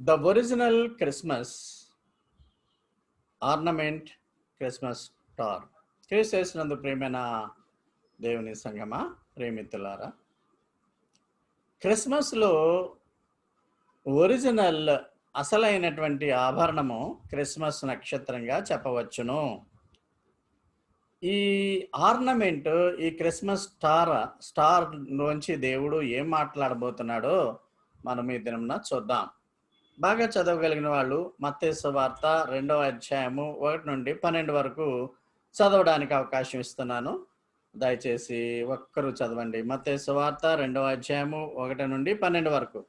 The original Christmas ornament Christmas star చేసేసినందు ప్రేమైన దేవుని సంగమా ప్రేమితులారా? క్రిస్మస్లో ఒరిజినల్ అసలైనటువంటి ఆభరణము క్రిస్మస్ నక్షత్రంగా చెప్పవచ్చును. ఈ ఆర్నమెంట్ ఈ క్రిస్మస్ స్టార్ స్టార్ నుంచి దేవుడు ఏం మాట్లాడబోతున్నాడో మనం ఈ దినంన చూద్దాం. బాగా చదవగలిగిన వాళ్ళు మత్తేసు వార్త రెండవ అధ్యాయము ఒకటి నుండి పన్నెండు వరకు చదవడానికి అవకాశం ఇస్తున్నాను. దయచేసి ఒక్కరు చదవండి. మత్తేసు వార్త రెండవ అధ్యాయము ఒకటి నుండి పన్నెండు వరకు.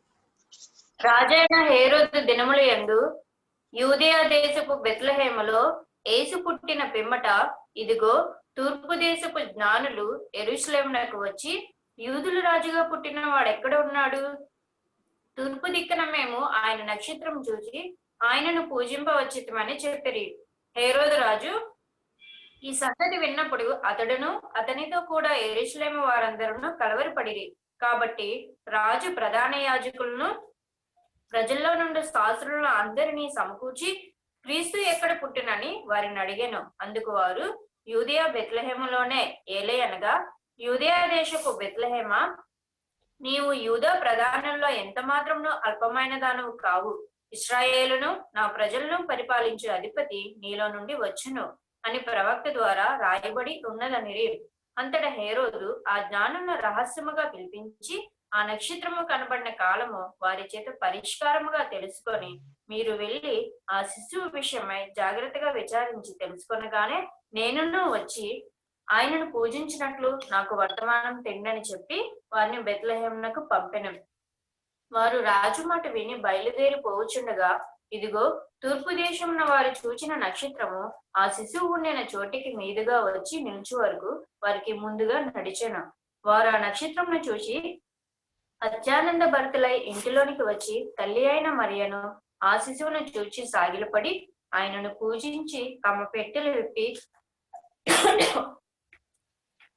రాజైన హేరోదు దినముల యందు యూదయా దేశపు బెత్లహేమలో ఏసు పుట్టిన పిమ్మట ఇదిగో తూర్పు దేశపు జ్ఞానులు ఎరుషలేమునకు వచ్చి యూదుల రాజుగా పుట్టిన వాడు ఎక్కడ ఉన్నాడు? తూర్పు దిక్కున మేము ఆయన నక్షత్రం చూసి ఆయనను పూజింపవచ్చితమని చెప్పిరి. హేరోదు రాజు ఈ సంగతి విన్నప్పుడు అతడును అతనితో కూడా ఎరుషలేము వారందరూ కలవరపడిరి. కాబట్టి రాజు ప్రధాన యాజకులను ప్రజల్లో నుండి శాస్త్రులను అందరినీ సమకూర్చి క్రీస్తు ఎక్కడ పుట్టినని వారిని అడిగాను. అందుకు వారు యూదియా బెత్లహేములోనే ఏలే అనగా యూదియా దేశపు బెత్లహేమ నీవు యూద ప్రధానంలో ఎంత మాత్రంలో అల్పమైన దానవు కావు. ఇస్రాయేలును నా ప్రజలను పరిపాలించు అధిపతి నీలో నుండి వచ్చును అని ప్రవక్త ద్వారా రాయబడి ఉన్నదనిరి. అంతట హేరోదు ఆ జ్ఞానులను రహస్యముగా పిలిపించి ఆ నక్షత్రము కనబడిన కాలము వారి చేత పరిష్కారముగా తెలుసుకొని మీరు వెళ్ళి ఆ శిశువు విషయమై జాగ్రత్తగా విచారించి తెలుసుకొనగానే నేనును వచ్చి ఆయనను పూజించినట్లు నాకు వర్తమానం తిండని చెప్పి వారిని బెత్లహేమునకు పంపెను. వారు రాజు మాట విని బయలుదేరి పోవచుండగా ఇదిగో తూర్పు దేశమున వారు చూచిన నక్షత్రము ఆ శిశువు ఉండిన చోటికి మీదుగా వచ్చి నిలిచి వరకు వారికి ముందుగా నడిచెను. వారు ఆ నక్షత్రమును చూసి అత్యానంద భర్తలై ఇంటిలోనికి వచ్చి తల్లి అయిన మరియను ఆ శిశువును చూచి సాగిలపడి ఆయనను పూజించి తమ పెట్టెలు విప్పి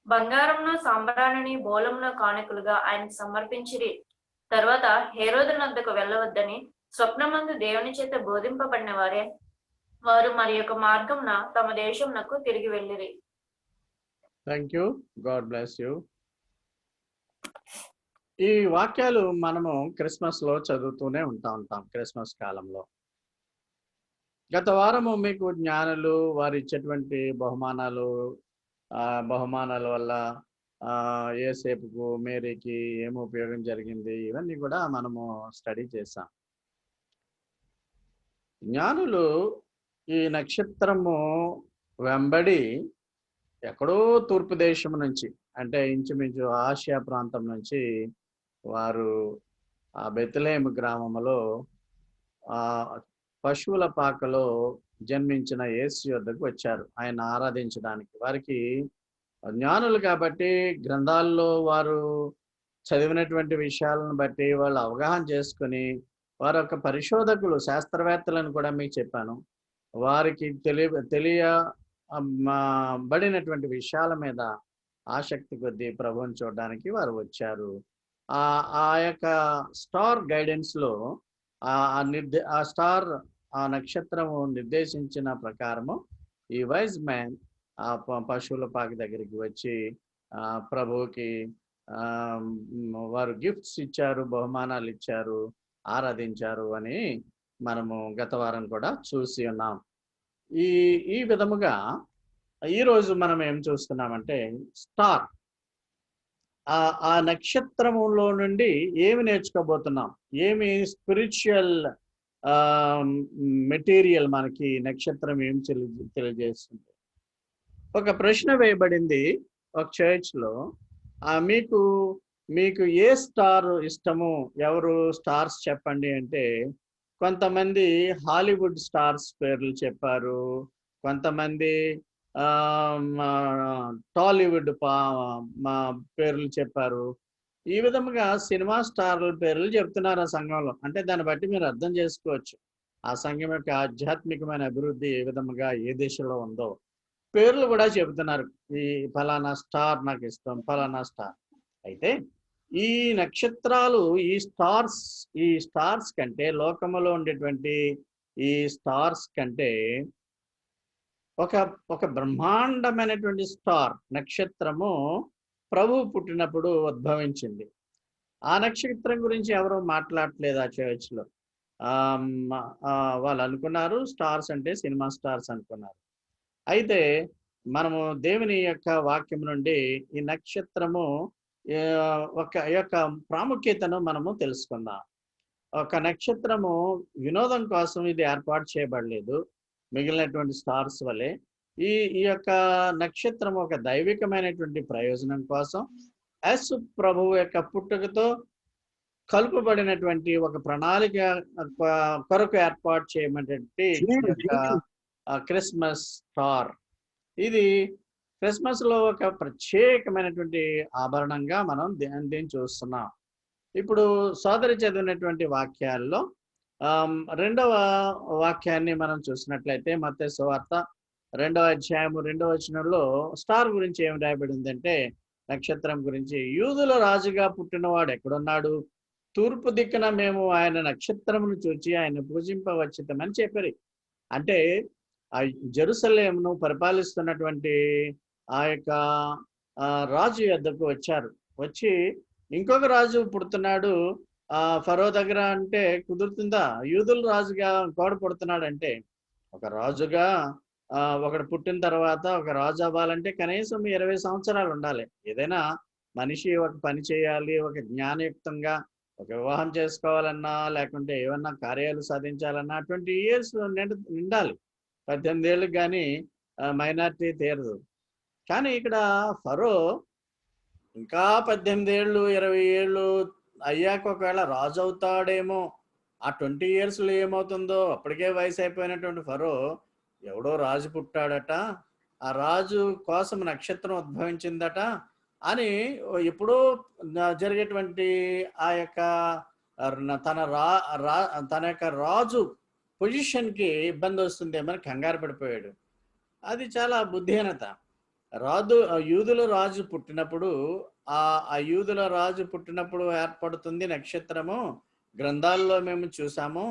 బంగారంను సాంబ్రాణిని బోలంను కానుకలుగా ఆయన సమర్పించిరి. తర్వాత హేరోదు నద్దకు వెళ్ళవద్దని స్వప్నమందు దేవుని చేత బోధింపబడిన వారే వారు మరి యొక్క మార్గంన తమ దేశంనకు తిరిగి వెళ్ళిరి. Thank you God bless you ఈ వాక్యాలు మనము క్రిస్మస్లో చదువుతూనే ఉంటా ఉంటాం క్రిస్మస్ కాలంలో. గత వారము మీకు జ్ఞానులు వారు ఇచ్చేటువంటి బహుమానాలు బహుమానాల వల్ల ఆ ఏసేపుకు మేరీకి ఏం ఉపయోగం జరిగింది ఇవన్నీ కూడా మనము స్టడీ చేసాం జ్ఞానులు ఈ నక్షత్రము వెంబడి ఎక్కడో తూర్పు దేశం నుంచి అంటే ఇంచుమించు ఆసియా ప్రాంతం నుంచి వారు ఆ బెతులేము గ్రామంలో ఆ పశువుల పాకలో జన్మించిన యేసు యొద్దకు వచ్చారు. ఆయన ఆరాధించడానికి. వారికి జ్ఞానులు కాబట్టి గ్రంథాల్లో వారు చదివినటువంటి విషయాలను బట్టి వాళ్ళు అవగాహన చేసుకుని వారు ఒక పరిశోధకులు శాస్త్రవేత్తలను కూడా మీకు చెప్పాను. వారికి తెలియ తెలియ బడినటువంటి విషయాల మీద ఆసక్తి కొద్దీ ప్రభుని చూడడానికి వారు వచ్చారు. ఆ ఆ యొక్క స్టార్ గైడెన్స్లో ఆ నిర్ది ఆ స్టార్ ఆ నక్షత్రము నిర్దేశించిన ప్రకారము ఈ వైజ్ మ్యాన్ ఆ పశువుల పాకి దగ్గరికి వచ్చి ఆ ప్రభువుకి వారు గిఫ్ట్స్ ఇచ్చారు బహుమానాలు ఇచ్చారు ఆరాధించారు అని మనము గత వారం కూడా చూసి ఉన్నాం. ఈ ఈ విధముగా ఈరోజు మనం ఏం చూస్తున్నామంటే స్టార్. ఆ ఆ నక్షత్రములో నుండి ఏమి నేర్చుకోబోతున్నాం? ఏమి స్పిరిచువల్ మెటీరియల్ మనకి నక్షత్రం ఏం తెలియజేస్తుంది? ఒక ప్రశ్న వేయబడింది ఒక చర్చ్లో. మీకు మీకు ఏ స్టార్ ఇష్టము? ఎవరు స్టార్స్ చెప్పండి అంటే కొంతమంది హాలీవుడ్ స్టార్స్ పేర్లు చెప్పారు. కొంతమంది టాలీవుడ్ పా మా పేర్లు చెప్పారు. ఈ విధముగా సినిమా స్టార్ల పేర్లు చెప్తున్నారు ఆ సంఘంలో. అంటే దాన్ని బట్టి మీరు అర్థం చేసుకోవచ్చు. ఆ సంఘం యొక్క ఆధ్యాత్మికమైన అభివృద్ధి ఏ విధముగా ఏ దేశంలో ఉందో. పేర్లు కూడా చెబుతున్నారు. ఈ ఫలానా స్టార్ నాకు ఇష్టం ఫలానా స్టార్. అయితే ఈ నక్షత్రాలు ఈ స్టార్స్ ఈ స్టార్స్ కంటే లోకములో ఉండేటువంటి ఈ స్టార్స్ కంటే ఒక ఒక బ్రహ్మాండమైనటువంటి స్టార్ నక్షత్రము ప్రభువు పుట్టినప్పుడు ఉద్భవించింది. ఆ నక్షత్రం గురించి ఎవరు మాట్లాడట్లేదు ఆ చర్చ్లో. వాళ్ళు అనుకున్నారు స్టార్స్ అంటే సినిమా స్టార్స్ అనుకున్నారు. అయితే మనము దేవుని యొక్క వాక్యం నుండి ఈ నక్షత్రము ఒక యొక్క ప్రాముఖ్యతను మనము తెలుసుకుందాం. ఒక నక్షత్రము వినోదం కోసం ఇది ఏర్పాటు చేయబడలేదు. మిగిలినటువంటి స్టార్స్ వలె ఈ ఈ యొక్క నక్షత్రం ఒక దైవికమైనటువంటి ప్రయోజనం కోసం ఎస్ ప్రభువు యొక్క పుట్టుకతో కలుపబడినటువంటి ఒక ప్రణాళిక కొరకు ఏర్పాటు చేయమనేటువంటి ఆ, క్రిస్మస్ స్టార్. ఇది క్రిస్మస్లో ఒక ప్రత్యేకమైనటువంటి ఆభరణంగా మనం దీన్ని చూస్తున్నాం. ఇప్పుడు సోదరి చదివినటువంటి వాక్యాల్లో రెండవ వాక్యాన్ని మనం చూసినట్లయితే మత సువార్త రెండవ అధ్యాయము రెండవ వచనంలో స్టార్ గురించి ఏమి రాయబడి ఉందంటే నక్షత్రం గురించి. యూదుల రాజుగా పుట్టినవాడు ఎక్కడున్నాడు? తూర్పు దిక్కున మేము ఆయన నక్షత్రమును చూచి ఆయన పూజింపవచ్చితమని చెప్పారు. అంటే ఆ జెరూసలేమును పరిపాలిస్తున్నటువంటి ఆ యొక్క రాజు యొద్దకు వచ్చారు. వచ్చి ఇంకొక రాజు పుడుతున్నాడు. ఆ ఫరో దగ్గర అంటే కుదురుతుందా? యూదుల రాజుగా గోడ పుడుతున్నాడు అంటే ఒక రాజుగా ఒకడు పుట్టిన తర్వాత ఒక రాజు అవ్వాలంటే కనీసం ఇరవై సంవత్సరాలు ఉండాలి. ఏదైనా మనిషి ఒక పని చేయాలి ఒక జ్ఞానయుక్తంగా ఒక వివాహం చేసుకోవాలన్నా లేకుంటే ఏమన్నా కార్యాలు సాధించాలన్నా ట్వంటీ ఇయర్స్ నిండాలి. పద్దెనిమిది ఏళ్ళకి కానీ మైనార్టీ తీరదు. కానీ ఇక్కడ ఫరో ఇంకా పద్దెనిమిది ఏళ్ళు ఇరవై ఏళ్ళు అయ్యాక ఒకవేళ రాజు అవుతాడేమో ఆ ట్వంటీ ఇయర్స్లో ఏమవుతుందో అప్పటికే వయసు అయిపోయినటువంటి ఫరో ఎవడో రాజు పుట్టాడట ఆ రాజు కోసం నక్షత్రం ఉద్భవించిందట అని ఎప్పుడో జరిగేటువంటి ఆ యొక్క తన రా రా తన యొక్క రాజు పొజిషన్కి ఇబ్బంది వస్తుందేమని కంగారు పడిపోయాడు. అది చాలా బుద్ధిహీనత. రాజు యూదుల రాజు పుట్టినప్పుడు ఆ ఆ యూదుల రాజు పుట్టినప్పుడు ఏర్పడుతుంది నక్షత్రము. గ్రంథాల్లో మేము చూసాము.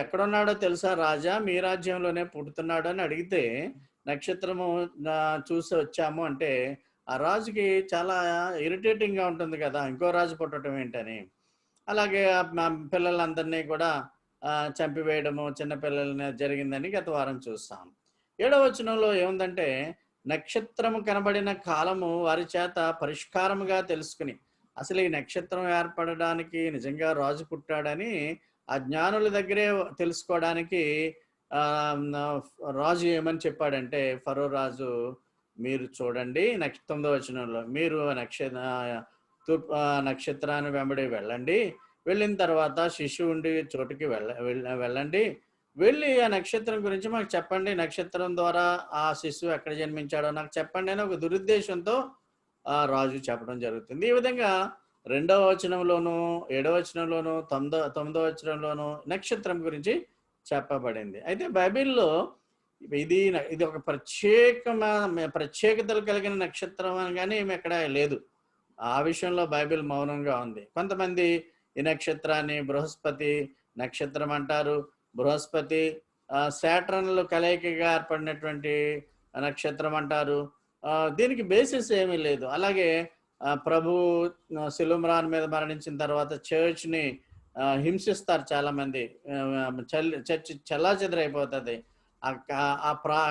ఎక్కడున్నాడో తెలుసా రాజా? మీ రాజ్యంలోనే పుడుతున్నాడు అని అడిగితే నక్షత్రము చూసి వచ్చాము అంటే ఆ రాజుకి చాలా ఇరిటేటింగ్గా ఉంటుంది కదా ఇంకో రాజు పుట్టడం ఏంటని. అలాగే మా పిల్లలందరినీ కూడా చంపివేయడము చిన్నపిల్లలని జరిగిందని గత వారం చూస్తాం. ఏడవ వచనంలో ఏముందంటే నక్షత్రము కనబడిన కాలము వారి చేత పరిష్కారముగా తెలుసుకుని అసలు ఈ నక్షత్రం ఏర్పడడానికి నిజంగా రాజు పుట్టాడని ఆ జ్ఞానుల దగ్గరే తెలుసుకోవడానికి రాజు ఏమని చెప్పాడంటే ఫరో రాజు మీరు చూడండి నక్ష తొమ్మిదో వచనంలో మీరు నక్షత్ర తూర్పు నక్షత్రాన్ని వెంబడి వెళ్ళండి. వెళ్ళిన తర్వాత శిశువు ఉండి చోటుకి వెళ్ళ వెళ్ళ- వెళ్ళండి. వెళ్ళి ఆ నక్షత్రం గురించి మాకు చెప్పండి. నక్షత్రం ద్వారా ఆ శిశువు ఎక్కడ జన్మించాడో నాకు చెప్పండి అని ఒక దురుద్దేశంతో ఆ రాజు చెప్పడం జరుగుతుంది. ఈ విధంగా రెండవ వచనంలోను ఏడవ వచనంలోను తొమ్మిదో తొమ్మిదవ వచనంలోను నక్షత్రం గురించి చెప్పబడింది. అయితే బైబిల్లో ఇది ఇది ఒక ప్రత్యేకమైన ప్రత్యేకతలు కలిగిన నక్షత్రం అని కానీ ఏమి ఎక్కడ లేదు. ఆ విషయంలో బైబిల్ మౌనంగా ఉంది. కొంతమంది ఈ నక్షత్రాన్ని బృహస్పతి నక్షత్రం అంటారు. బృహస్పతి శాటర్న్లు కలయికగా ఏర్పడినటువంటి నక్షత్రం అంటారు. దీనికి బేసిస్ ఏమీ లేదు. అలాగే ప్రభు సిలుమ్రాన్ మీద మరణించిన తర్వాత చర్చ్ని హింసిస్తారు చాలా మంది చల్- చర్చ్ చెల్లాచెదరైపోతుంది. ఆ ఆ ప్రా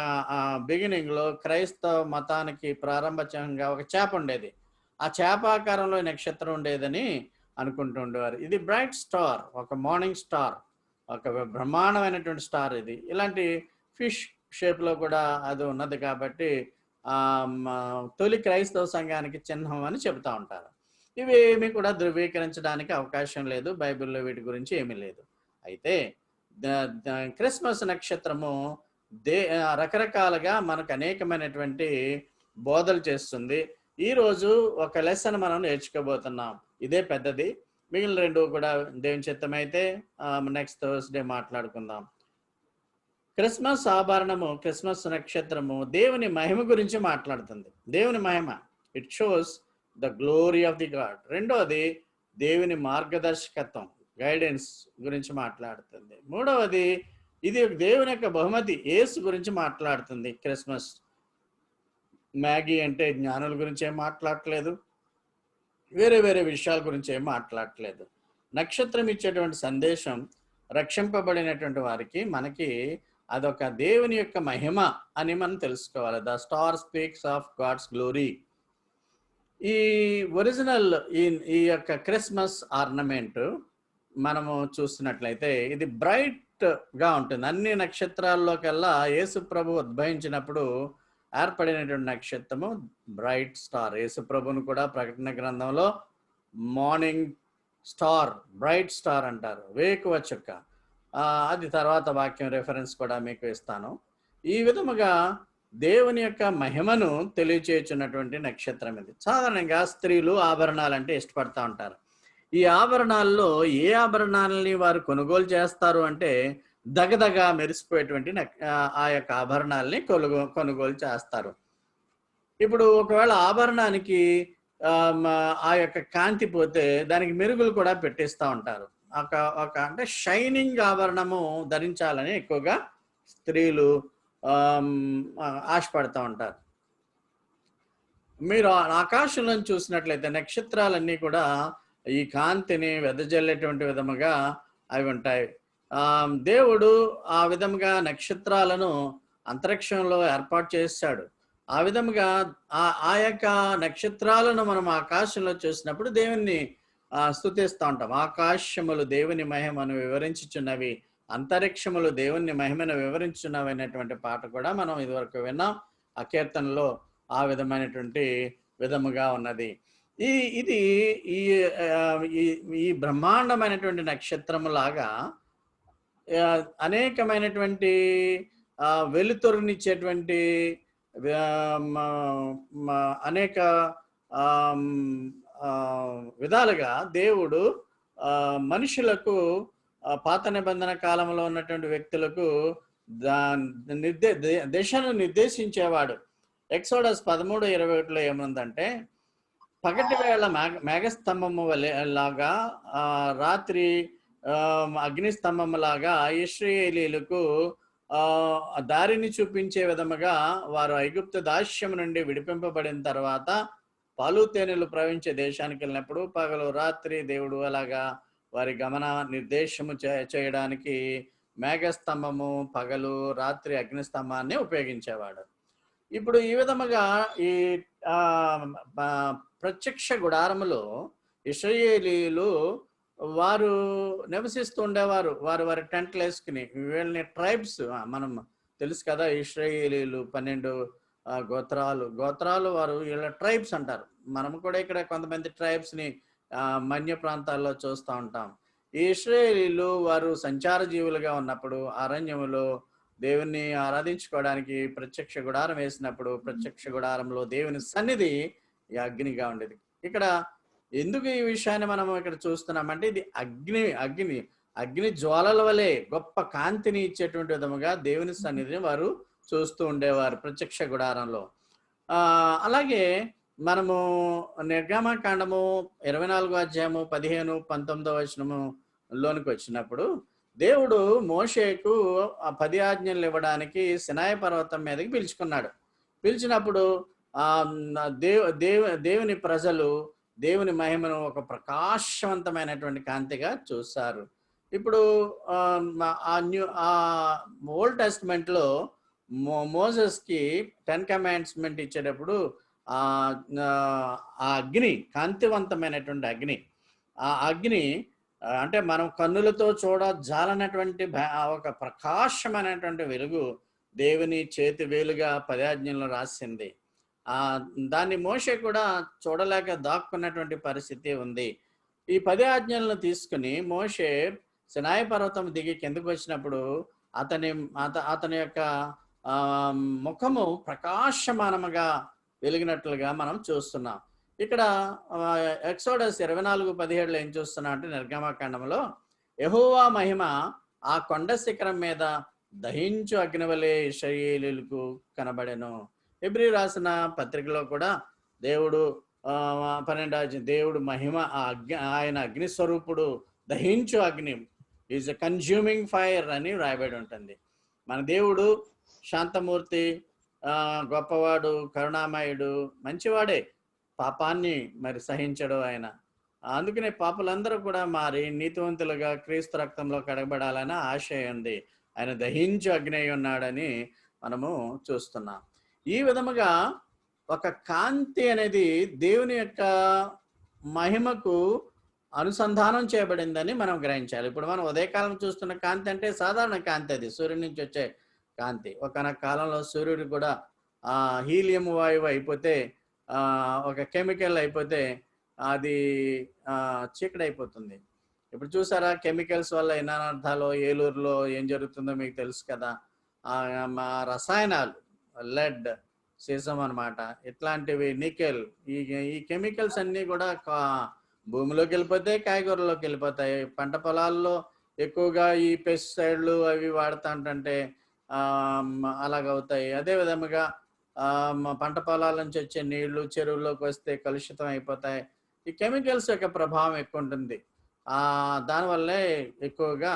బిగినింగ్లో క్రైస్తవ మతానికి ప్రారంభ చిహ్నంగా ఒక చేప ఉండేది. ఆ చేప ఆకారంలో నక్షత్రం ఉండేదని అనుకుంటుండేవారు. ఇది బ్రైట్ స్టార్ ఒక మార్నింగ్ స్టార్ ఒక బ్రహ్మాండమైనటువంటి స్టార్ ఇది. ఇలాంటి ఫిష్ షేప్లో కూడా అది ఉన్నది కాబట్టి తొలి క్రైస్తవ సంఘానికి చిహ్నం అని చెబుతా ఉంటారు. ఇవి ఏమీ కూడా ధృవీకరించడానికి అవకాశం లేదు. బైబిల్లో వీటి గురించి ఏమీ లేదు. అయితే క్రిస్మస్ నక్షత్రము దే రకరకాలుగా మనకు అనేకమైనటువంటి బోధలు చేస్తుంది. ఈరోజు ఒక లెసన్ మనం నేర్చుకోబోతున్నాం. ఇదే పెద్దది. మిగిలిన రెండు కూడా దేవుని చిత్తమైతే నెక్స్ట్ థర్స్డే మాట్లాడుకుందాం. క్రిస్మస్ ఆభరణము క్రిస్మస్ నక్షత్రము దేవుని మహిమ గురించి మాట్లాడుతుంది. దేవుని మహిమ it shows the glory of the God రెండవది దేవుని మార్గదర్శకత్వం గైడెన్స్ గురించి మాట్లాడుతుంది. మూడవది ఇది దేవుని యొక్క బహుమతి ఏసు గురించి మాట్లాడుతుంది. క్రిస్మస్ మ్యాగీ అంటే జ్ఞానుల గురించి ఏం మాట్లాడట్లేదు. వేరే వేరే విషయాల గురించి ఏం మాట్లాడట్లేదు. నక్షత్రం ఇచ్చేటువంటి సందేశం రక్షింపబడినటువంటి వారికి మనకి అదొక దేవుని యొక్క మహిమ అని మనం తెలుసుకోవాలి. The star speaks of God's glory ఈ ఒరిజినల్ ఈ ఈ యొక్క క్రిస్మస్ ఆర్నమెంట్ మనము చూస్తున్నట్లయితే ఇది బ్రైట్గా ఉంటుంది. అన్ని నక్షత్రాల్లోకెల్లా యేసు ప్రభు ఉద్భవించినప్పుడు ఏర్పడినటువంటి నక్షత్రము బ్రైట్ స్టార్ యేసుప్రభును కూడా ప్రకటన గ్రంథంలో మార్నింగ్ స్టార్ బ్రైట్ స్టార్ అంటారు. వేకువ చుక్క అది తర్వాత వాక్యం రెఫరెన్స్ కూడా మీకు ఇస్తాను. ఈ విధముగా దేవుని యొక్క మహిమను తెలియచేయుచున్నటువంటి నక్షత్రం ఇది. సాధారణంగా స్త్రీలు ఆభరణాలు అంటే ఇష్టపడతా ఉంటారు. ఈ ఆభరణాల్లో ఏ ఆభరణాలని వారు కొనుగోలు చేస్తారు అంటే దగదగ మెరిసిపోయేటువంటి ఆ, యొక్క ఆభరణాలని కొనుగో కొనుగోలు చేస్తారు. ఇప్పుడు ఒకవేళ ఆభరణానికి ఆ, ఆ యొక్క కాంతి పోతే దానికి మెరుగులు కూడా పెట్టిస్తూ ఉంటారు. ఒక ఒక అంటే షైనింగ్ ఆభరణము ధరించాలని ఎక్కువగా స్త్రీలు ఆశపడుతూ ఉంటారు. మీరు ఆ- ఆకాశంలో చూసినట్లయితే నక్షత్రాలన్నీ కూడా ఈ కాంతిని వెదజల్లేటువంటి విధముగా అవి ఉంటాయి. దేవుడు ఆ విధముగా నక్షత్రాలను అంతరిక్షంలో ఏర్పాటు చేశాడు ఆ విధముగా ఆ ఆ యొక్క నక్షత్రాలను మనం ఆకాశంలో చూసినప్పుడు దేవుణ్ణి స్థుతిస్తూ ఉంటాం ఆకాశములు దేవుని మహిమను వివరించుచున్నవి అంతరిక్షములు దేవుని మహిమను వివరించున్నవి అనేటువంటి పాట కూడా మనం ఇదివరకు విన్నాం. ఆ కీర్తనలో ఆ విధమైనటువంటి విధముగా ఉన్నది. ఈ ఇది ఈ ఈ- బ్రహ్మాండమైనటువంటి నక్షత్రము లాగా అనేకమైనటువంటి వెలుతురునిచ్చేటువంటి అనేక విధాలుగా దేవుడు మనుషులకు పాత నిబంధన కాలంలో ఉన్నటువంటి వ్యక్తులకు దా నిర్దే దిశను నిర్దేశించేవాడు. ఎక్సోడస్ పదమూడు ఇరవై ఒకటిలో ఏముందంటే పగటి వేళ మేఘ మేఘస్తంభము లాగా రాత్రి ఆ, అగ్నిస్తంభము లాగా ఇస్రాయేలీలకు దారిని చూపించే విధముగా వారు ఐగుప్తు దాస్యం నుండి విడిపింపబడిన తర్వాత పాలు తేనెలు ప్రవహించే దేశానికి వెళ్ళినప్పుడు పగలు రాత్రి దేవుడు అలాగా వారి గమన నిర్దేశము చేయడానికి మేఘస్తంభము పగలు రాత్రి అగ్నిస్తంభాన్ని ఉపయోగించేవాడు. ఇప్పుడు ఈ విధముగా ఈ ప్రత్యక్ష గుడారములో ఇస్రాయేలీలు వారు నివసిస్తూ ఉండేవారు. వారు వారి టెంట్లు వేసుకుని వీళ్ళని ట్రైబ్స్ మనం తెలుసు కదా ఇస్రాయేలీలు పన్నెండు గోత్రాలు. గోత్రాలు వారు వీళ్ళ ట్రైబ్స్ అంటారు. మనం కూడా ఇక్కడ కొంతమంది ట్రైబ్స్ని మన్య ప్రాంతాల్లో చూస్తూ ఉంటాం. ఇస్రాయేలీలు వారు సంచార జీవులుగా ఉన్నప్పుడు అరణ్యములో దేవుణ్ణి ఆరాధించుకోవడానికి ప్రత్యక్ష గుడారం వేసినప్పుడు ప్రత్యక్ష గుడారంలో దేవుని సన్నిధి ఈ అగ్నిగా ఉండేది. ఇక్కడ ఎందుకు ఈ విషయాన్ని మనం ఇక్కడ చూస్తున్నామంటే ఇది అగ్ని అగ్ని అగ్ని జ్వాలల వలె గొప్ప కాంతిని ఇచ్చేటువంటి విధముగా దేవుని సన్నిధిని వారు చూస్తూ ఉండేవారు ప్రత్యక్ష గుడారంలో. అలాగే మనము నిర్గమకాండము ఇరవై నాలుగో అధ్యాయము పదిహేను పంతొమ్మిదో వచనము లోనికి వచ్చినప్పుడు దేవుడు మోషేకు ఆ పది ఆజ్ఞలు ఇవ్వడానికి సినాయ పర్వతం మీదకి పిలుచుకున్నాడు. పిలిచినప్పుడు ఆ దేవ దేవ దేవుని ప్రజలు దేవుని మహిమను ఒక ప్రకాశవంతమైనటువంటి కాంతిగా చూస్తారు ఇప్పుడు ఆ, న్యూ ఆ ఓల్డ్ టెస్ట్మెంట్లో మో మోజెస్కి టెన్ కమాండ్స్మెంట్ ఇచ్చేటప్పుడు ఆ అగ్ని కాంతివంతమైనటువంటి అగ్ని. ఆ అగ్ని అంటే మనం కన్నులతో చూడ జాలనటువంటి ఒక ప్రకాశమైనటువంటి వెలుగు దేవుని చేతి వేలుగా పదాజ్ఞంలో రాసింది. ఆ దాన్ని మోషే కూడా చూడలేక దాక్కున్నటువంటి పరిస్థితి ఉంది. ఈ పది ఆజ్ఞలను తీసుకుని మోషే సినాయి పర్వతం దిగి కిందకు వచ్చినప్పుడు అతని అత అతని యొక్క ముఖము ప్రకాశమానముగా వెలిగినట్లుగా మనం చూస్తున్నాం. ఇక్కడ ఎక్సోడస్ ఇరవై నాలుగు పదిహేడులో ఏం చూస్తున్నాం అంటే నిర్గమాకాండంలో యహోవా మహిమ ఆ కొండ శిఖరం మీద దహించు అగ్నివలే శైలులకు కనబడెను. ఎబ్రి రాసిన పత్రికలో కూడా దేవుడు పన్నెండు దేవుడు మహిమ ఆ అగ్ని ఆయన అగ్ని స్వరూపుడు దహించు అగ్ని ఈజ్ అ కన్జ్యూమింగ్ ఫైర్ అని రాయబడి ఉంటుంది. మన దేవుడు శాంతమూర్తి గొప్పవాడు కరుణామయుడు మంచివాడే. పాపాన్ని మరి సహించడు ఆయన. అందుకనే పాపులందరూ కూడా మారి నీతివంతులుగా క్రీస్తు రక్తంలో కడగబడాలని ఆశయం ఉంది. ఆయన దహించు అగ్ని అయి ఉన్నాడని మనము చూస్తున్నాం. ఈ విధముగా ఒక కాంతి అనేది దేవుని యొక్క మహిమకు అనుసంధానం చేయబడిందని మనం గ్రహించాలి. ఇప్పుడు మనం ఉదయకాలం చూస్తున్న కాంతి అంటే సాధారణ కాంతి అది. సూర్యుడి నుంచి వచ్చే కాంతి. ఒకనొక కాలంలో సూర్యుడు కూడా ఆ హీలియం వాయువు అయిపోతే ఒక కెమికల్ అయిపోతే అది చీకడైపోతుంది ఇప్పుడు చూసారా కెమికల్స్ వల్ల ఎన్ని ఏలూరులో ఏం జరుగుతుందో మీకు తెలుసు కదా. మా రసాయనాలు లెడ్ సీసం అన్నమాట. ఇట్లాంటివి నికెల్ ఈ ఈ కెమికల్స్ అన్నీ కూడా కా- భూమిలోకి వెళ్ళిపోతాయి కాయగూరలోకి వెళ్ళిపోతాయి. పంట పొలాల్లో ఎక్కువగా ఈ పెస్టిసైడ్లు అవి వాడుతుంటే అలాగవుతాయి. అదే విధముగా పంట పొలాల నుంచి వచ్చే నీళ్ళు చెరువుల్లోకి వస్తే కలుషితం అయిపోతాయి. ఈ కెమికల్స్ యొక్క ప్రభావం ఎక్కువ ఉంటుంది దానివల్లే ఎక్కువగా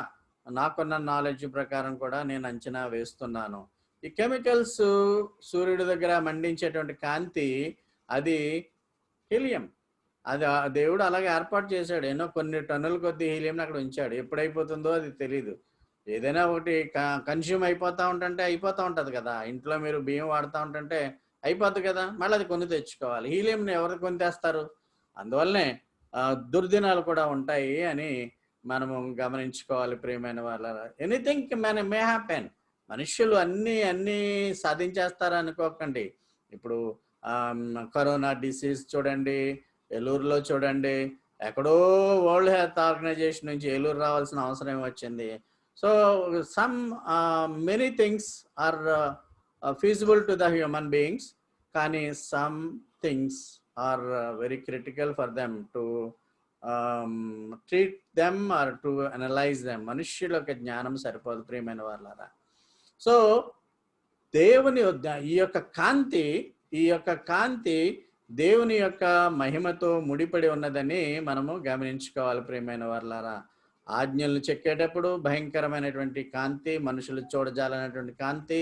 నాకున్న నాలెడ్జ్ ప్రకారం కూడా నేను అంచనా వేస్తున్నాను. ఈ కెమికల్స్ సూర్యుడి దగ్గర మండించేటువంటి కాంతి అది హీలియం. అది దేవుడు అలాగే ఏర్పాటు చేశాడు. ఎన్నో కొన్ని టన్నుల కొద్ది హీలియంని అక్కడ ఉంచాడు. ఎప్పుడైపోతుందో అది తెలియదు ఏదైనా ఒకటి కన్స్యూమ్ అయిపోతా ఉంటుంటే అయిపోతూ ఉంటుంది కదా. ఇంట్లో మీరు బియ్యం వాడుతూ ఉంటుంటే అయిపోద్ది కదా. మళ్ళీ అది కొని తెచ్చుకోవాలి. హీలియంని ఎవరు కొని తెస్తారు? అందువల్లనే దుర్దినాలు కూడా ఉంటాయి అని మనము గమనించుకోవాలి ప్రియమైన వాళ్ళ ఎనీథింగ్ మన మే హ్యాపెన్ మనుషులు అన్నీ అన్నీ సాధించేస్తారు అనుకోకండి. ఇప్పుడు కరోనా డిసీజ్ చూడండి ఏలూరులో చూడండి ఎక్కడో వరల్డ్ హెల్త్ ఆర్గనైజేషన్ నుంచి ఏలూరు రావాల్సిన అవసరం వచ్చింది. So some many things are feasible to the human beings కానీ some things are very critical for them to treat them or to analyze them మనుష్యుల యొక్క జ్ఞానం సరిపోదు ప్రియమైన వాళ్ళారా సో దేవుని ఈ యొక్క కాంతి ఈ యొక్క కాంతి దేవుని యొక్క మహిమతో ముడిపడి ఉన్నదని మనము గమనించుకోవాలి ప్రియమైన వాళ్ళారా ఆజ్ఞలను చెక్కేటప్పుడు భయంకరమైనటువంటి కాంతి మనుషులు చూడజాలనేటువంటి కాంతి.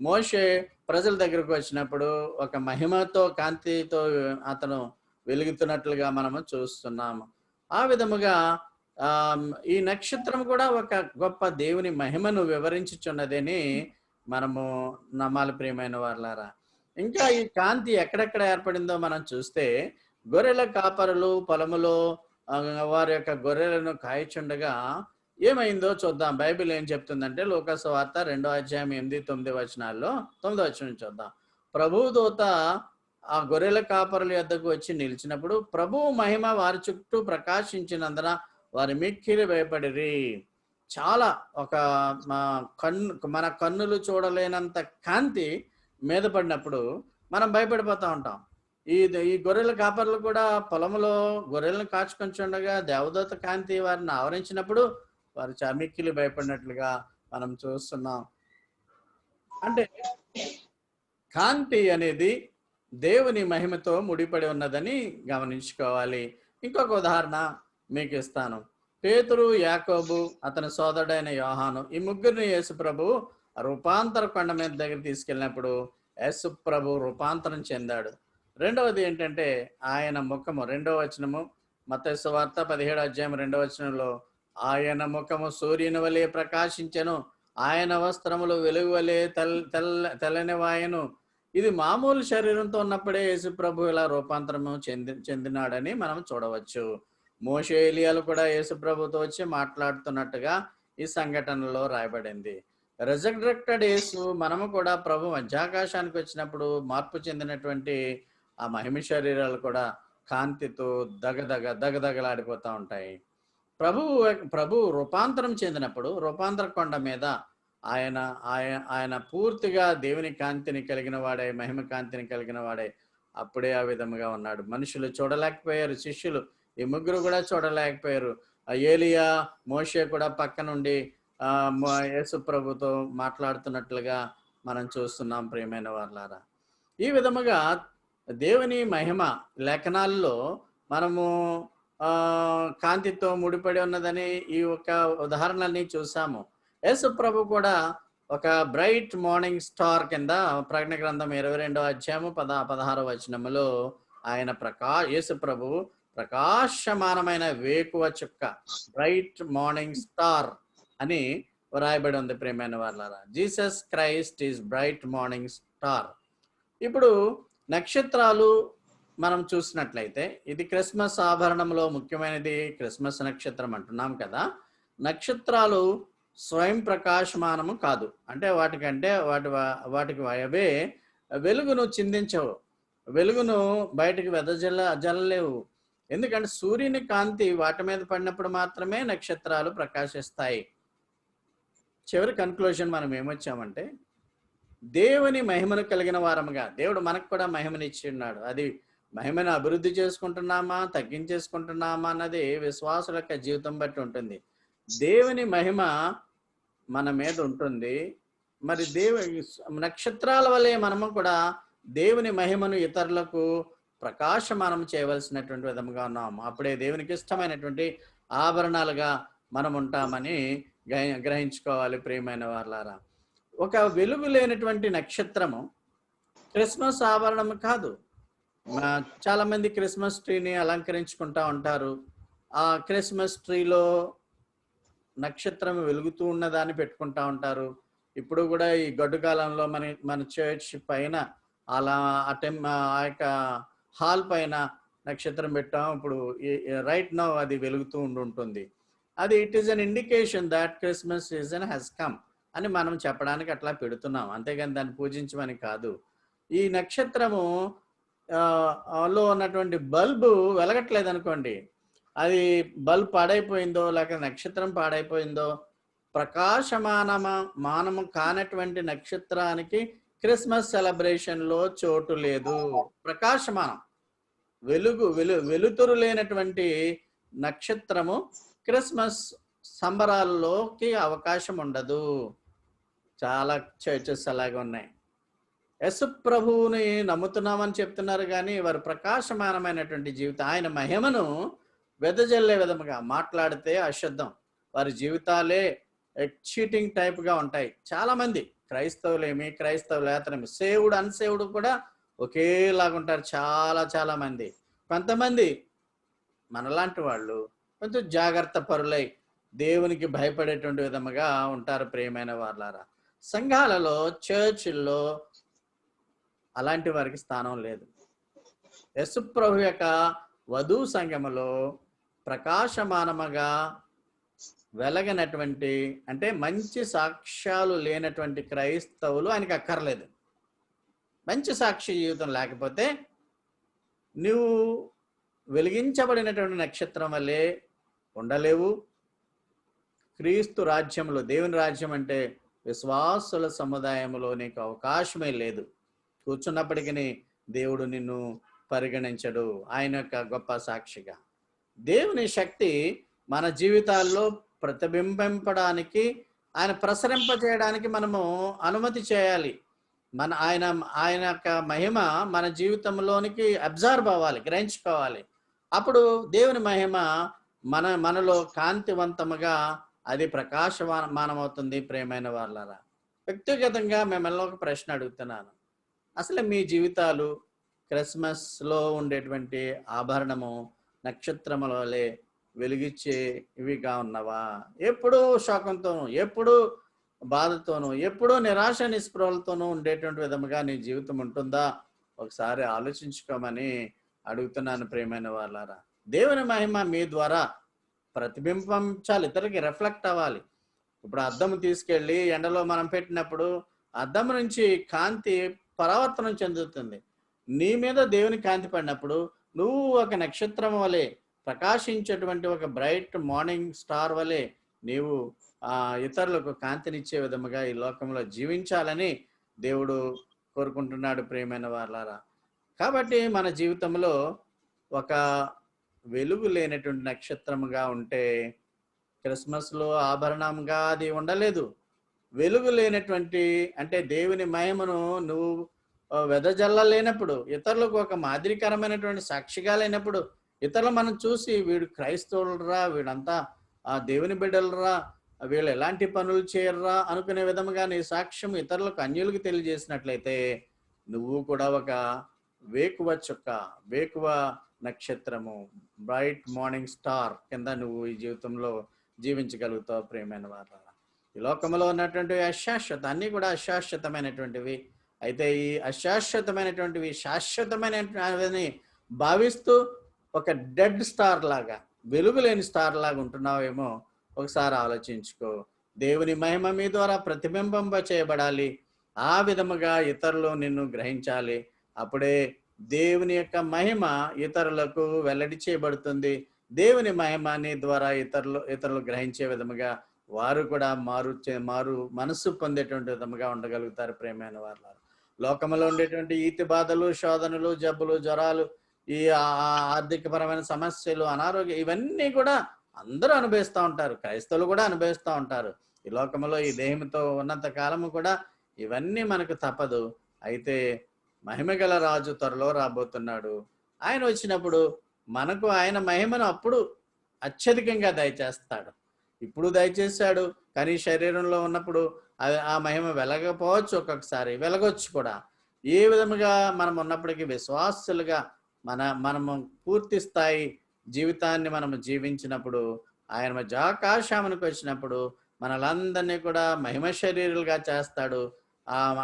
మోషే ప్రజల దగ్గరకు వచ్చినప్పుడు ఒక మహిమతో కాంతితో అతను వెలుగుతున్నట్లుగా మనము చూస్తున్నాము. ఆ విధముగా ఈ నక్షత్రం కూడా ఒక గొప్ప దేవుని మహిమను వివరించుచున్నదని మనము నమ్మాలి ప్రియమైన వాళ్ళారా ఇంకా ఈ కాంతి ఎక్కడెక్కడ ఏర్పడిందో మనం చూస్తే గొర్రెల కాపరులు పొలములో వారి యొక్క గొర్రెలను కాయచుండగా ఏమైందో చూద్దాం. బైబిల్ ఏం చెప్తుందంటే లోకస్ వార్త రెండో అధ్యాయం ఎనిమిది తొమ్మిది వచనాల్లో తొమ్మిదో వచనం చూద్దాం. ప్రభు దూత ఆ గొర్రెల కాపరుల యొద్దకు వచ్చి నిలిచినప్పుడు ప్రభువు మహిమ వారి చుట్టూ ప్రకాశించినందున వారి మిక్కిలి భయపడిరి. చాలా ఒక మా కన్ను మన కన్నులు చూడలేనంత కాంతి మీద పడినప్పుడు మనం భయపడిపోతూ ఉంటాం. ఈ ఈ గొర్రెల కాపర్లు కూడా పొలంలో గొర్రెలను కాచుకొంచుండగా ఉండగా దేవదూత కాంతి వారిని ఆవరించినప్పుడు వారు చమిక్కిలు భయపడినట్లుగా మనం చూస్తున్నాం. అంటే కాంతి అనేది దేవుని మహిమతో ముడిపడి ఉన్నదని గమనించుకోవాలి. ఇంకొక ఉదాహరణ మీకు ఇస్తాను. పేతురు యాకోబు అతని సోదరుడైన యోహాను ఈ ముగ్గురిని యేసు ప్రభు రూపాంతర కొండ మీద దగ్గర తీసుకెళ్ళినప్పుడు యేసు ప్రభు రూపాంతరం చెందాడు. రెండవది ఏంటంటే ఆయన ముఖము రెండవ వచనము మత్తయి వార్త పదిహేడు అధ్యాయం రెండవ వచనంలో ఆయన ముఖము సూర్యుని వలె ప్రకాశించెను ఆయన వస్త్రములు వెలుగు వలె తెల్ తెల్ల తెల్లని వాయను. ఇది మామూలు శరీరంతో ఉన్నప్పుడే యేసు ప్రభు ఇలా రూపాంతరము చెంది చెందినాడని మనం చూడవచ్చు. మోషేలియాలు కూడా యేసు ప్రభుతో వచ్చి మాట్లాడుతున్నట్టుగా ఈ సంఘటనలో రాయబడింది. రెజరెక్టెడ్ యేసు మనము కూడా ప్రభు మధ్యాకాశానికి వచ్చినప్పుడు మార్పు చెందినటువంటి ఆ మహిమ శరీరాలు కూడా కాంతితో దగదగ దగదగలాడిపోతూ ఉంటాయి. ప్రభువు ప్రభు రూపాంతరం చెందినప్పుడు రూపాంతర కొండ మీద ఆయన ఆయన ఆయన పూర్తిగా దేవుని కాంతిని కలిగిన వాడే మహిమ కాంతిని కలిగిన వాడే. అప్పుడే ఆ విధముగా ఉన్నాడు. మనుషులు చూడలేకపోయారు శిష్యులు ఈ ముగ్గురు కూడా చూడలేకపోయారు. ఆ ఏలియా మోషే కూడా పక్క నుండి యేసు ప్రభుతో మాట్లాడుతున్నట్లుగా మనం చూస్తున్నాం ప్రియమైన వాళ్ళారా ఈ విధముగా దేవుని మహిమ లేఖనాల్లో మనము కాంతితో ముడిపడి ఉన్నదని ఈ ఒక ఉదాహరణని చూసాము. యేసు ప్రభు కూడా ఒక బ్రైట్ మార్నింగ్ స్టార్ కింద ప్రకటన గ్రంథం ఇరవై రెండో అధ్యాయము పద పదహారో వచనములో ఆయన ప్రకా యేసు ప్రభు ప్రకాశమానమైన వేకువ చుక్క బ్రైట్ మార్నింగ్ స్టార్ అని వ్రాయబడి ఉంది ప్రేమైన వాళ్ళారా Jesus Christ is bright morning star. ఇప్పుడు నక్షత్రాలు మనం చూసినట్లయితే ఇది క్రిస్మస్ ఆభరణంలో ముఖ్యమైనది క్రిస్మస్ నక్షత్రం అంటున్నాం కదా. నక్షత్రాలు స్వయం ప్రకాశమానము కాదు. అంటే వాటికంటే వాటి వాటికి అవే వెలుగును చిందించవు. వెలుగును బయటకు వెదజల్ల జల్లలేవు. ఎందుకంటే సూర్యుని కాంతి వాటి మీద పడినప్పుడు మాత్రమే నక్షత్రాలు ప్రకాశిస్తాయి. చివరి కన్క్లూజన్ మనం ఏమొచ్చామంటే దేవుని మహిమను కలిగిన వారముగా. దేవుడు మనకు కూడా మహిమనిచ్చి ఉన్నాడు అది మహిమను అభివృద్ధి చేసుకుంటున్నామా? తగ్గించేసుకుంటున్నామా? అన్నది విశ్వాసుల యొక్క జీవితం బట్టి ఉంటుంది. దేవుని మహిమ మన మీద ఉంటుంది. మరి దేవు నక్షత్రాల వలె మనము కూడా దేవుని మహిమను ఇతరులకు ప్రకాశమానం చేయవలసినటువంటి విధముగా ఉన్నాము. అప్పుడే దేవునికి ఇష్టమైనటువంటి ఆభరణాలుగా మనం ఉంటామని గ్రహించుకోవాలి ప్రియమైన వాళ్ళారా ఒక వెలుగు లేనటువంటి నక్షత్రము క్రిస్మస్ ఆవరణం కాదు. చాలా మంది క్రిస్మస్ ట్రీని అలంకరించుకుంటా ఉంటారు. ఆ క్రిస్మస్ ట్రీలో నక్షత్రం వెలుగుతూ ఉన్నదాన్ని పెట్టుకుంటా ఉంటారు. ఇప్పుడు కూడా ఈ గడ్డు కాలంలో మన మన చర్చ్ పైన అలా ఆ టెం ఆ యొక్క హాల్ పైన నక్షత్రం పెట్టాం. ఇప్పుడు రైట్ నో అది వెలుగుతూ ఉండి ఉంటుంది అది it is an indication that Christmas season has come అని మనం చెప్పడానికి అట్లా పెడుతున్నాం. అంతేగాని దాన్ని పూజించమని కాదు. ఈ నక్షత్రము లో ఉన్నటువంటి బల్బు వెలగట్లేదు అనుకోండి అది బల్బ్ పాడైపోయిందో లేక నక్షత్రం పాడైపోయిందో ప్రకాశమానమ మానము కానటువంటి నక్షత్రానికి క్రిస్మస్ సెలబ్రేషన్లో చోటు లేదు. ప్రకాశమానం. వెలుగు వెలు వెలుతురు లేనటువంటి నక్షత్రము క్రిస్మస్ సంబరాల్లోకి అవకాశం ఉండదు. చాలా చర్చెస్ అలాగే ఉన్నాయి. యశు ప్రభువుని నమ్ముతున్నామని చెప్తున్నారు కానీ వారు ప్రకాశమానమైనటువంటి జీవితం ఆయన మహిమను వెదజల్లే విధముగా మాట్లాడితే అశుద్ధం. వారి జీవితాలే చీటింగ్ టైప్గా ఉంటాయి. చాలామంది క్రైస్తవులేమి క్రైస్తవులేతనేమి సేవుడు అన్సేవుడు కూడా ఒకేలాగా ఉంటారు చాలా చాలా మంది కొంతమంది మనలాంటి వాళ్ళు కొంచెం జాగ్రత్త పరులై దేవునికి భయపడేటువంటి విధముగా ఉంటారు ప్రియమైన వాళ్ళారా సంఘాలలో చర్చిల్లో అలాంటి వారికి స్థానం లేదు. యశుప్రభు యొక్క వధు సంఘములో ప్రకాశమానముగా వెలగనటువంటి అంటే మంచి సాక్ష్యాలు లేనటువంటి క్రైస్తవులు ఆయనకి అక్కర్లేదు. మంచి సాక్షి జీవితం లేకపోతే నువ్వు వెలిగించబడినటువంటి నక్షత్రం వల్లే ఉండలేవు. క్రీస్తు రాజ్యంలో దేవుని రాజ్యం అంటే విశ్వాసుల సముదాయంలో నీకు అవకాశమే లేదు. కూర్చున్నప్పటికీ దేవుడు నిన్ను పరిగణించడు. ఆయన యొక్క గొప్ప సాక్షిగా. దేవుని శక్తి మన జీవితాల్లో ప్రతిబింబింపడానికి ఆయన ప్రసరింప చేయడానికి మనము అనుమతి చేయాలి. మన ఆయన ఆయన యొక్క మహిమ మన జీవితంలోనికి అబ్జర్వ్ అవ్వాలి గ్రహించుకోవాలి. అప్పుడు దేవుని మహిమ మన మనలో కాంతివంతముగా అది ప్రకాశమానమవుతుంది ప్రేమైన వాళ్ళరా? వ్యక్తిగతంగా మిమ్మల్ని ఒక ప్రశ్న అడుగుతున్నాను. అసలు మీ జీవితాలు క్రిస్మస్లో ఉండేటువంటి ఆభరణము నక్షత్రముల వలె వెలిగిచ్చే ఇవిగా ఉన్నవా? ఎప్పుడూ శోకంతోనూ ఎప్పుడూ బాధతోనూ ఎప్పుడూ నిరాశ నిస్పృహలతోనూ ఉండేటువంటి విధముగా నీ జీవితం ఉంటుందా? ఒకసారి ఆలోచించుకోమని అడుగుతున్నాను ప్రేమైన వాళ్ళారా. దేవుని మహిమ మీ ద్వారా ప్రతిబింబించాలి ఇతరులకి రిఫ్లెక్ట్ అవ్వాలి. ఇప్పుడు అద్దం తీసుకెళ్ళి ఎండలో మనం పెట్టినప్పుడు అద్దం నుంచి కాంతి పరావర్తనం చెందుతుంది. నీ మీద దేవుని కాంతి పడినప్పుడు నువ్వు ఒక నక్షత్రం వలె ప్రకాశించేటువంటి ఒక బ్రైట్ మార్నింగ్ స్టార్ వలె నీవు ఆ ఇతరులకు కాంతినిచ్చే విధముగా ఈ లోకంలో జీవించాలని దేవుడు కోరుకుంటున్నాడు ప్రేమైన వాళ్ళారా కాబట్టి మన జీవితంలో ఒక వెలుగు లేనటువంటి నక్షత్రముగా ఉంటే క్రిస్మస్లో ఆభరణంగా అది ఉండలేదు. వెలుగు లేనటువంటి అంటే దేవుని మహిమను నువ్వు వెదజల్లలేనప్పుడు లేనప్పుడు ఇతరులకు ఒక మాదిరికరమైనటువంటి సాక్షిగా లేనప్పుడు ఇతరులు మనం చూసి వీడు క్రైస్తవులరా వీడంతా ఆ దేవుని బిడ్డలరా వీళ్ళు ఎలాంటి పనులు చేయర్రా అనుకునే విధముగా నీ సాక్ష్యం ఇతరులకు అన్యులకు తెలియజేసినట్లయితే నువ్వు కూడా ఒక వేకువ చుక్క వేకువ నక్షత్రము. బ్రైట్ మార్నింగ్ స్టార్ కింద నువ్వు ఈ జీవితంలో జీవించగలుగుతావు ప్రేమైన వారు. ఈ లోకంలో ఉన్నటువంటి అశాశ్వత అన్నీ కూడా అశాశ్వతమైనటువంటివి. అయితే ఈ అశాశ్వతమైనటువంటివి శాశ్వతమైన భావిస్తూ ఒక డెడ్ స్టార్ లాగా వెలుగులేని స్టార్ లాగా ఉంటున్నావేమో ఒకసారి ఆలోచించుకో. దేవుని మహిమ మీ ద్వారా ప్రతిబింబంప చేయబడాలి ఆ విధముగా ఇతరులు నిన్ను గ్రహించాలి. అప్పుడే దేవుని యొక్క మహిమ ఇతరులకు వెల్లడి చేయబడుతుంది. దేవుని మహిమని ద్వారా ఇతరులు ఇతరులు గ్రహించే విధముగా వారు కూడా మారు మారు మనస్సు పొందేటువంటి విధముగా ఉండగలుగుతారు ప్రేమైన వారు లోకంలో ఉండేటువంటి ఈతి బాధలు శోధనలు జబ్బులు జ్వరాలు ఈ ఆర్థికపరమైన సమస్యలు అనారోగ్యం ఇవన్నీ కూడా అందరూ అనుభవిస్తూ ఉంటారు. క్రైస్తవులు కూడా అనుభవిస్తూ ఉంటారు. ఈ లోకంలో ఈ దేహంతో ఉన్నంత కాలము కూడా ఇవన్నీ మనకు తప్పదు. అయితే మహిమగల రాజు త్వరలో రాబోతున్నాడు. ఆయన వచ్చినప్పుడు మనకు ఆయన మహిమను అప్పుడు అత్యధికంగా దయచేస్తాడు. ఇప్పుడు దయచేశాడు కానీ శరీరంలో ఉన్నప్పుడు అది ఆ మహిమ వెలగపోవచ్చు ఒక్కొక్కసారి వెలగొచ్చు కూడా. ఏ విధముగా మనం ఉన్నప్పటికీ విశ్వాసులుగా మన మనము పూర్తి స్థాయి జీవితాన్ని మనము జీవించినప్పుడు ఆయన మధ్యాకాశామునికి వచ్చినప్పుడు మనలందరినీ కూడా మహిమ శరీరులుగా చేస్తాడు.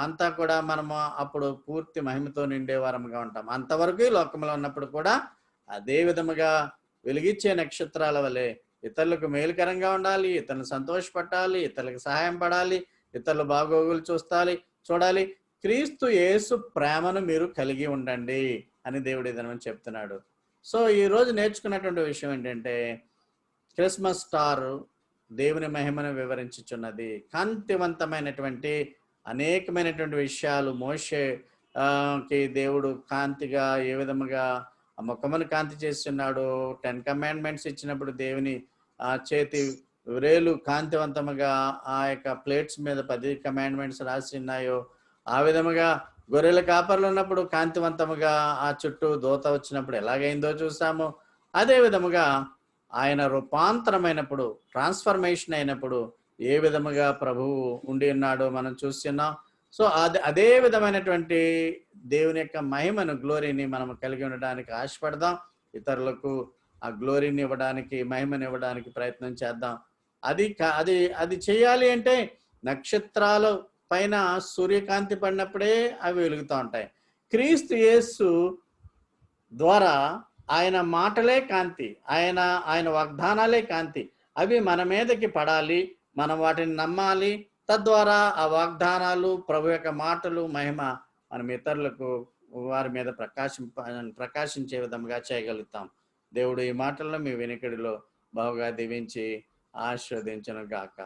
అంతా కూడా మనము అప్పుడు పూర్తి మహిమతో నిండే వారముగా ఉంటాం. అంతవరకు ఈ లోకంలో ఉన్నప్పుడు కూడా అదే విధముగా వెలిగించే నక్షత్రాల వలె ఇతరులకు మేలుకరంగా ఉండాలి ఇతరులు సంతోషపట్టాలి ఇతరులకు సహాయం పడాలి ఇతరులు బాగోగులు చూస్తాలి చూడాలి. క్రీస్తు యేసు ప్రేమను మీరు కలిగి ఉండండి అని దేవుడు ఇదనం చెప్తున్నాడు. సో ఈరోజు నేర్చుకున్నటువంటి విషయం ఏంటంటే క్రిస్మస్ స్టార్ దేవుని మహిమను వివరించుచున్నది కాంతివంతమైనటువంటి అనేకమైనటువంటి విషయాలు. మోషేకి దేవుడు కాంతిగా ఏ విధముగా ముఖమును కాంతి చేస్తున్నాడు టెన్ కమాండ్మెంట్స్ ఇచ్చినప్పుడు దేవుని ఆ చేతి వ్రేలు కాంతివంతముగా ఆ యొక్క ప్లేట్స్ మీద పది కమాండ్మెంట్స్ రాసి ఉన్నాయో ఆ విధముగా గొర్రెల కాపర్లు ఉన్నప్పుడు కాంతివంతముగా ఆ చుట్టూ దోత వచ్చినప్పుడు ఎలాగైందో చూసాము. అదే విధముగా ఆయన రూపాంతరమైనప్పుడు ట్రాన్స్ఫర్మేషన్ అయినప్పుడు ఏ విధముగా ప్రభువు ఉండి ఉన్నాడో మనం చూస్తున్నాం. సో అదే అదే విధమైనటువంటి దేవుని యొక్క మహిమను గ్లోరీని మనం కలిగి ఉండడానికి ఆశపడదాం. ఇతరులకు ఆ గ్లోరీని ఇవ్వడానికి మహిమను ఇవ్వడానికి ప్రయత్నం చేద్దాం. అది కా- అది అది చేయాలి అంటే నక్షత్రాలు పైన సూర్యకాంతి పడినప్పుడే అవి వెలుగుతూ ఉంటాయి. క్రీస్తు యేసు ద్వారా ఆయన మాటలే కాంతి ఆయన ఆయన వాగ్దానాలే కాంతి. అవి మన మీదకి పడాలి. మనం వాటిని నమ్మాలి. తద్వారా ఆ వాగ్దానాలు ప్రభు యొక్క మాటలు మహిమ మనం ఇతరులకు వారి మీద ప్రకాశింప ప్రకాశించే విధంగా చేయగలుగుతాం. దేవుడు ఈ మాటలను మీ వెనుకడిలో బాగుగా దీవించి ఆశీర్వదించను గాక